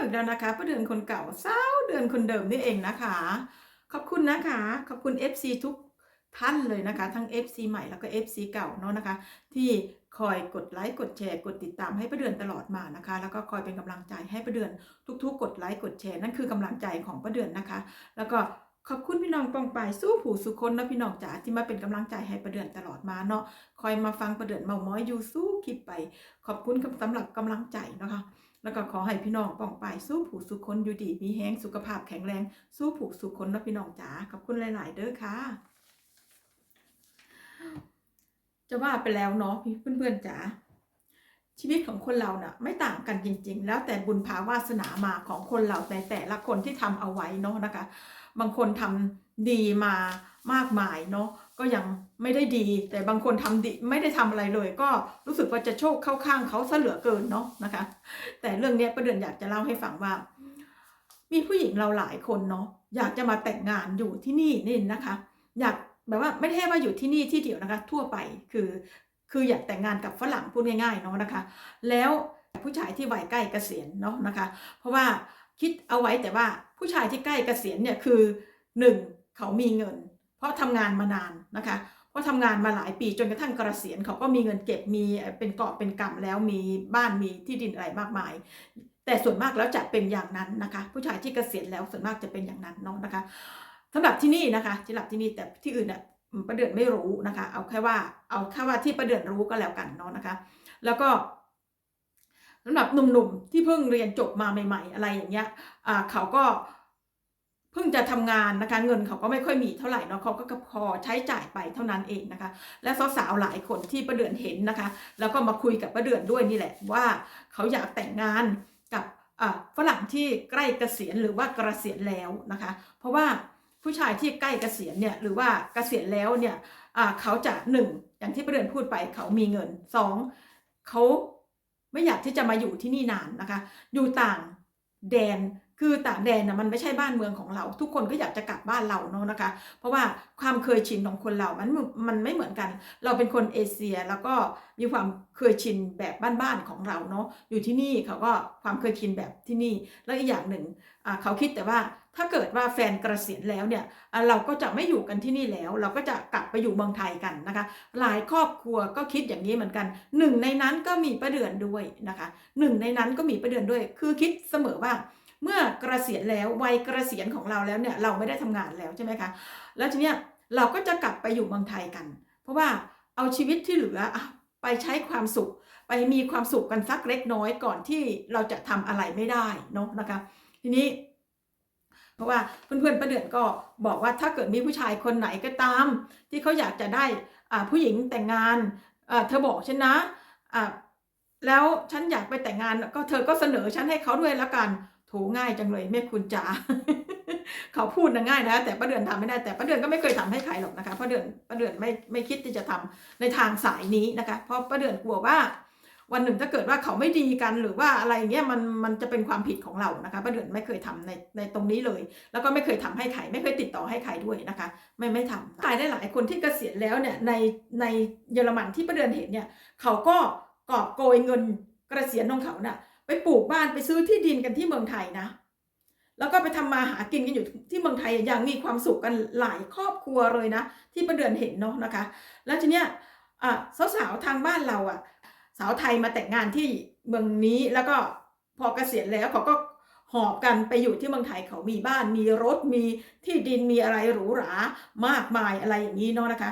อีกแล้วนะคะป้าเดือนคนเก่าสาวเดือนคนเดิมนี่เองนะคะ ขอบคุณนะคะ ขอบคุณ FC ทุกท่านเลยนะคะ ทั้ง FC ใหม่แล้วก็ FC เก่าเนาะนะคะ ที่คอยกดไลค์กดแชร์กดติดตามให้ป้าเดือนตลอดมานะคะ แล้วก็คอยเป็นกำลังใจให้ป้าเดือนทุก ๆ กดไลค์กดแชร์นั่นคือกำลังใจของป้าเดือนนะคะ แล้วก็ขอบคุณพี่น้องปองไปายสู้ผู้สุคนนะพี่น้องจ๋าที่มาเป็นกำลังใจให้ประเดือนตลอดมาเนาะคอยมาฟังประเดือนเมาม้อยอยู่สู้คลิปไป ขอบคุณสำหรับกำลังใจนะคะ แล้วก็ขอให้พี่น้องป้องไปายสู้ผู้สุขคนอยู่ดีมีแห้งสุขภาพแข็งแรง สู้ผู้สุขคนนะพี่น้องจ๋าขอบคุณหลาย ๆ เด้อค่ะ จะว่าไปแล้วเนาะพี่เพื่อนๆจ๋าชีวิตของคนเราเน่ะไม่ต่างกันจริง ๆ แล้วแต่บุญภาวาสนามาของคนเราในแต่ละคนที่ทำเอาไว้เนาะนะคะ บางคนทำดีมามากมายเนาะ ก็ยังไม่ได้ดี แต่บางคนทำดีไม่ได้ทำอะไรเลย ก็รู้สึกว่าจะโชคเข้าข้างเขาซะเหลือเกินเนาะนะคะ แต่เรื่องเนี้ยประเดือนอยากจะเล่าให้ฟังว่า มีผู้หญิงเราหลายคนเนาะอยากจะมาแต่งงานอยู่ที่นี่นี่นะคะ อยากแบบว่าไม่ได้ว่าอยู่ที่นี่ที่เดียวนะคะ ทั่วไปคือคืออยากแต่งงานกับฝรั่งพูดง่ายๆเนาะนะคะ แล้วผู้ชายที่วัยใกล้เกษียณเนาะนะคะ เพราะว่าคิดเอาไว้แต่ว่าผู้ชายที่ใกล้เกษียณเนี่ยคือหนึ่งเขามีเงิน เพราะทำงานมานานนะคะ เพราะทำงานมาหลายปีจนกระทั่งเกษียณเขาก็มีเงินเก็บมีเป็นเกาะเป็นกำแล้วมีบ้านมีที่ดินอะไรมากมายแต่ส่วนมากแล้วจะเป็นอย่างนั้นนะคะ ผู้ชายที่เกษียณแล้วส่วนมากจะเป็นอย่างนั้นเนาะนะคะสำหรับที่นี่นะคะสำหรับที่นี่แต่ที่อื่นเนี่ยประเดือนไม่รู้นะคะ เอาแค่ว่าเอาแค่ว่าที่ประเดือนรู้ก็แล้วกันเนาะนะคะ แล้วก็สำหรับหนุ่มๆที่เพิ่งเรียนจบมาใหม่ ๆ อะไรอย่างเงี้ยเขาก็ พิ่งจะทำงานนะคะ เงินเขาก็ไม่ค่อยมีเท่าไหร่เนาะเขาก็พอใช้จ่ายไปเท่านั้นเองนะคะ และสาวๆหลายคนที่ประเดือนเห็นนะคะ แล้วก็มาคุยกับประเดือนด้วยนี่แหละว่าเขาอยากแต่งงานกับฝรั่งที่ใกล้เกษียณหรือว่าเกษียณแล้วนะคะ เพราะว่าผู้ชายที่ใกล้เกษียณเนี่ยหรือว่าเกษียณแล้วเนี่ยเขาจะหนึ่งอย่างที่ประเดือนพูดไปเขามีเงินสองเขาไม่อยากที่จะมาอยู่ที่นี่นานนะคะ อยู่ต่างแดน คือต่างแดนนะมันไม่ใช่บ้านเมืองของเรา ทุกคนก็อยากจะกลับบ้านเราเนาะนะคะ เพราะว่าความเคยชินของคนเรา มันมันไม่เหมือนกัน เราเป็นคนเอเชียแล้วก็มีความเคยชินแบบบ้านๆของเราเนาะอยู่ที่นี่เขาก็ความเคยชินแบบที่นี่ แล้วอีกอย่างหนึ่งเขาคิดแต่ว่าถ้าเกิดว่าแฟนกระเกษียณแล้วเนี่ยเราก็จะไม่อยู่กันที่นี่แล้ว เราก็จะกลับไปอยู่เมืองไทยกันนะคะ หลายครอบครัวก็คิดอย่างนี้เหมือนกันหนึ่งในนั้นก็มีประเดือนด้วยนะคะหนึ่งในนั้นก็มีประเดือนด้วย คือคิดเสมอว่า เมื่อกระเกษียณแล้ววัยกระเกษียณของเราแล้วเนี่ยเราไม่ได้ทำงานแล้วใช่ไหมคะแล้วทีเนี้ยเราก็จะกลับไปอยู่เมืองไทยกัน เพราะว่าเอาชีวิตที่เหลือไปใช้ความสุข ไปมีความสุขกันสักเล็กน้อยก่อนที่เราจะทำอะไรไม่ได้เนาะนะคะทีนี้ เพราะว่าเพื่อนๆประเดือนก็บอกว่าถ้าเกิดมีผู้ชายคนไหนก็ตาม ที่เขาอยากจะได้ผู้หญิงแต่งงานเธอบอกฉันนะแล้วฉันอยากไปแต่งงานก็เธอก็เสนอฉันให้เขาด้วยละกัน ถง่ายจังเลยแม่คุณจ๋าเขาพูดนะง่ายนะ แต่ป้าเดือนทำไม่ได้แต่ป้าเดือนก็ไม่เคยทำให้ใครหรอกนะคะป้าเดือนป้าเดือนไม่ไม่คิดที่จะทำในทางสายนี้นะคะ เพราะป้าเดือนกลัวว่า วันหนึ่งถ้าเกิดว่าเขาไม่ดีกันหรือว่าอะไรเงี้ยมันมันจะเป็นความผิดของเรานะคะป้าเดือนไม่เคยทำในในตรงนี้เลย แล้วก็ไม่เคยทำให้ใครไม่เคยติดต่อให้ใครด้วยนะคะ ไม่ไม่ทำตายได้หลายคนที่เกษียณแล้วเนี่ยในในเยอรมันที่ป้าเดือนเห็นเนี่ยเขาก็กอบโกยเงินเกษียณของเขาน่ะ ไปปลูกบ้านไปซื้อที่ดินกันที่เมืองไทยนะ แล้วก็ไปทำมาหากินกันอยู่ที่เมืองไทยอย่างมีความสุขกันหลายครอบครัวเลยนะ ที่ประเดือนเห็นเนาะนะคะ แล้วทีเนี้ยสาวๆทางบ้านเราอะ สาวไทยมาแต่งงานที่เมืองนี้แล้วก็พอเกษียณแล้วเขาก็หอบกันไปอยู่ที่เมืองไทยเขามีบ้านมีรถมีที่ดินมีอะไรหรูหรามากมายอะไรอย่างนี้เนาะนะคะ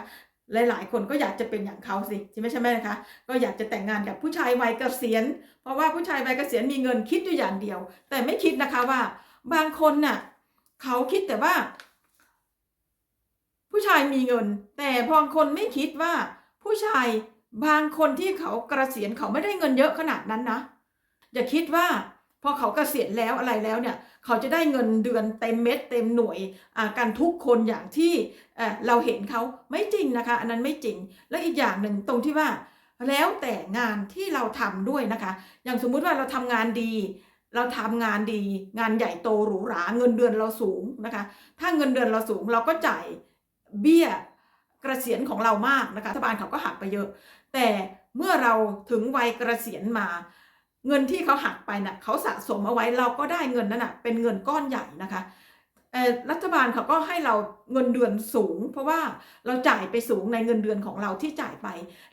หลายๆ คนก็อยากจะเป็นอย่างเขาสิใช่ไหมใช่ไหมนะคะ ก็อยากจะแต่งงานกับผู้ชายวัยเกษียณ เพราะว่าผู้ชายวัยเกษียณมีเงินคิดอยู่อย่างเดียว แต่ไม่คิดนะคะว่า บางคนน่ะเขาคิดแต่ว่า ผู้ชายมีเงิน แต่บางคนไม่คิดว่า ผู้ชายบางคนที่เขาเกษียณเขาไม่ได้เงินเยอะขนาดนั้นนะอย่าคิดว่า พอเขาเกษียณแล้วอะไรแล้วเนี่ยเขาจะได้เงินเดือนเต็มเม็ดเต็มหน่วยอ่ากันทุกคนอย่างที่เราเห็นเขาไม่จริงนะคะ อันนั้นไม่จริงและอีกอย่างหนึ่งตรงที่ว่า แล้วแต่งานที่เราทำด้วยนะคะ อย่างสมมุติว่าเราทำงานดี เราทำงานดี งานใหญ่โตหรูหราเงินเดือนเราสูงนะคะ ถ้าเงินเดือนเราสูงเราก็จ่ายเบี้ยเกษียณของเรามากนะคะรัฐบาลเขาก็หักไปเยอะ แต่เมื่อเราถึงวัยเกษียณมา เงินที่เขาหักไปน่ะเขาสะสมเอาไว้เราก็ได้เงินนั้นน่ะเป็นเงินก้อนใหญ่นะคะรัฐบาลเขาก็ให้เราเงินเดือนสูง เพราะว่าเราจ่ายไปสูงในเงินเดือนของเราที่จ่ายไป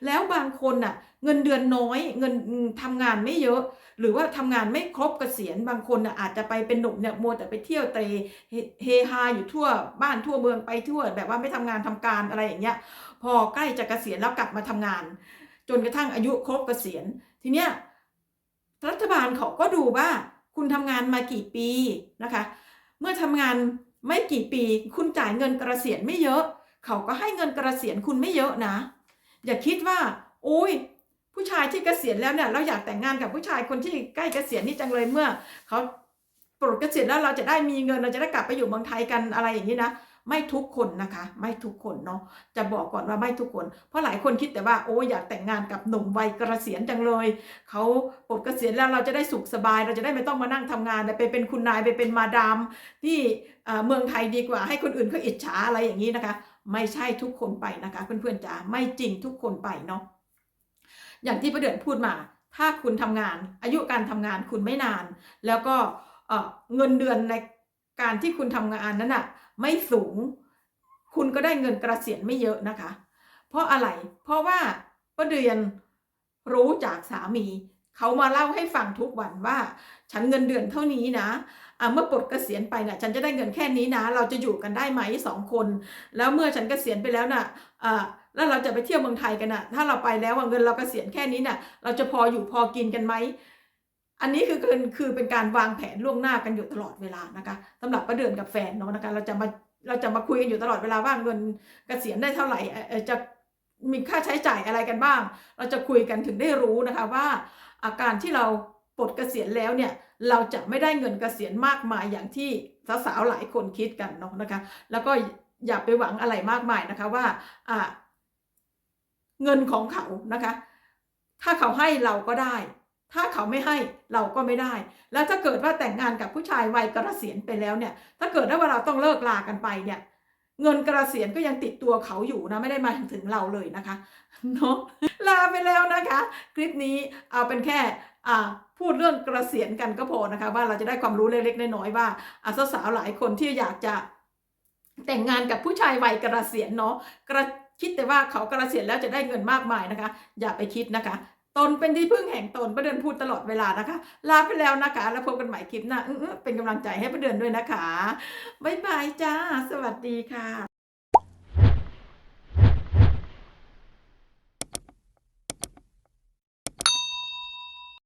แล้วบางคนน่ะเงินเดือนน้อยเงินทำงานไม่เยอะ หรือว่าทำงานไม่ครบเกษียณบางคนน่ะอาจจะไปเป็นหนุ่มเนี่ยมัวแต่ไปเที่ยวเตะเฮฮาอยู่ทั่วบ้านทั่วเมืองไปทั่ว แบบว่าไม่ทำงานทำการอะไรอย่างเงี้ยพอใกล้จะเกษียณแล้วกลับมาทำงาน จนกระทั่งอายุครบเกษียณทีเนี้ย รัฐบาลเขาก็ดูว่าคุณทำงานมากี่ปีนะคะ เมื่อทำงานไม่กี่ปี คุณจ่ายเงินกระเกษียณไม่เยอะ เขาก็ให้เงินกระเกษียณคุณไม่เยอะนะ อย่าคิดว่าโอ้ยผู้ชายที่เกษียณแล้วเนี่ยเราอยากแต่งงานกับผู้ชายคนที่ใกล้เกษียณนี่จังเลยเมื่อเขาปลดเกษียณแล้วเราจะได้มีเงินเราจะได้กลับไปอยู่เมืองไทยกันอะไรอย่างนี้นะ ไม่ทุกคนนะคะ ไม่ทุกคนเนาะจะบอกก่อนว่าไม่ทุกคน เพราะหลายคนคิดแต่ว่าโอ้อยากแต่งงานกับหนุ่มวัยเกษียณจังเลยเขาปลดเกษียณแล้วเราจะได้สุขสบาย เราจะได้ไม่ต้องมานั่งทำงานไปเป็นคุณนายไปเป็นมาดามที่เมืองไทยดีกว่า ให้คนอื่นเขาอิจฉาอะไรอย่างนี้นะคะ ไม่ใช่ทุกคนไปนะคะ เพื่อนๆจ๋าไม่จริงทุกคนไปเนาะอย่างที่ประเดือนพูดมา ถ้าคุณทำงาน อายุการทำงานคุณไม่นาน แล้วก็เงินเดือนในการที่คุณทำงานนั้นน่ะ ไม่สูง คุณก็ได้เงินกระเกษียณไม่เยอะนะคะ เพราะอะไรเพราะว่าป้าเดือนรู้จากสามีเขามาเล่าให้ฟังทุกวันว่า ฉันเงินเดือนเท่านี้นะะเมื่อปลดเกษียณไปน่ะ ฉันจะได้เงินแค่นี้นะ เราจะอยู่กันได้ไหมสองคน แล้วเมื่อฉันเกษียณไปแล้วน่ะอ่าแล้วเราจะไปเที่ยวเมืองไทยกันน่ะ ถ้าเราไปแล้วเงินเราเกษียณแค่นี้น่ะ เราจะพออยู่พอกินกันไหม อันนี้คือคือคือเป็นการวางแผนล่วงหน้ากันอยู่ตลอดเวลานะคะสำหรับประเดือนกับแฟนเนาะนะคะเราจะมาเราจะมาคุยกันอยู่ตลอดเวลาว่าเงินเกษียณได้เท่าไหร่จะมีค่าใช้จ่ายอะไรกันบ้าง เราจะคุยกันถึงได้รู้นะคะว่า อาการที่เราปลดเกษียณแล้วเนี่ยเราจะไม่ได้เงินเกษียณมากมายอย่างที่สาวๆหลายคนคิดกันเนาะนะคะ แล้วก็อย่าไปหวังอะไรมากมายนะคะว่าเงินของเขานะคะ ถ้าเขาให้เราก็ได้ ถ้าเขาไม่ให้เราก็ไม่ได้ แล้วถ้าเกิดว่าแต่งงานกับผู้ชายวัยเกษียณไปแล้วเนี่ย ถ้าเกิดว่าเราต้องเลิกลากันไปเนี่ย เงินกระเกษียณก็ยังติดตัวเขาอยู่นะไม่ได้มาถึงเราเลยนะคะเนาะลาไปแล้วนะคะ คลิปนี้เอาเป็นแค่พูดเรื่องกระเกษียณกันก็พอนะคะ ว่าเราจะได้ความรู้เล็กๆน้อยๆว่าสาวๆหลายคนที่อยากจะแต่งงานกับผู้ชายวัยเกษียณเนาะกระคิดแต่ว่าเขากระเกษียณแล้วจะได้เงินมากมายนะคะ อย่าไปคิดนะคะ ตนเป็นที่พึ่งแห่งตนประเดือนพูดตลอดเวลานะคะ ลาไปแล้วนะคะ แล้วพบกันใหม่คลิปหน้าอื้อเป็นกำลังใจให้ประเดือนด้วยนะคะ บ๊ายบายจ้า สวัสดีค่ะ